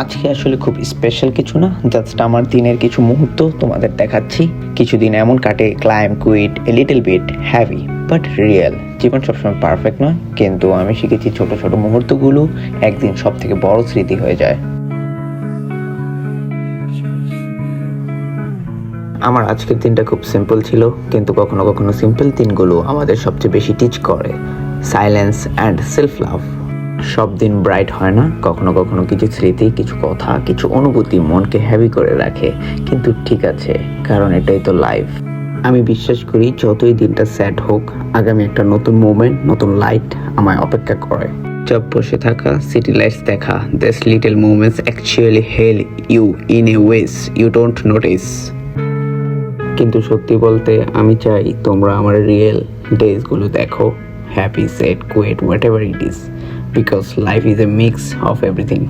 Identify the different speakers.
Speaker 1: আজকে আসলে খুব স্পেশাল কিছু না জাস্ট আমার দিনের কিছু মুহূর্ত তোমাদের দেখাচ্ছি। কিছুদিন এমন কাটে calm quiet a little bit heavy but real জীবন সবসময় পারফেক্ট নয়, কিন্তু আমি শিখেছি ছোট ছোট মুহূর্তগুলো একদিন সব থেকে বড় স্মৃতি হয়ে যায়। আমার আজকের দিনটা খুব সিম্পল ছিল, কিন্তু কখনো কখনো সিম্পল দিনগুলো আমাদের সবচেয়ে বেশি টিচ করে। সাইলেন্স অ্যান্ড সেলফ লাভ সব দিন ব্রাইট হয় না, কখনো কখনো কিছু স্মৃতি, কিছু কথা, কিছু অনুভূতি মনকে হ্যাভি করে রাখে। কিন্তু ঠিক আছে, কারণ এটাই তো লাইফ আমি বিশ্বাস করি, যতই দিনটা স্যাড হোক, আগামী একটা নতুন মুভমেন্ট নতুন লাইট আমায় অপেক্ষা করে। চুপ বসে থাকা সিটি লাইটস দেখা this little movements actually help you in a ways you don't notice কিন্তু সত্যি বলতে, আমি চাই তোমরা আমার রিয়েল ডেজগুলো দেখো happy sad quiet whatever it is because life is a mix of everything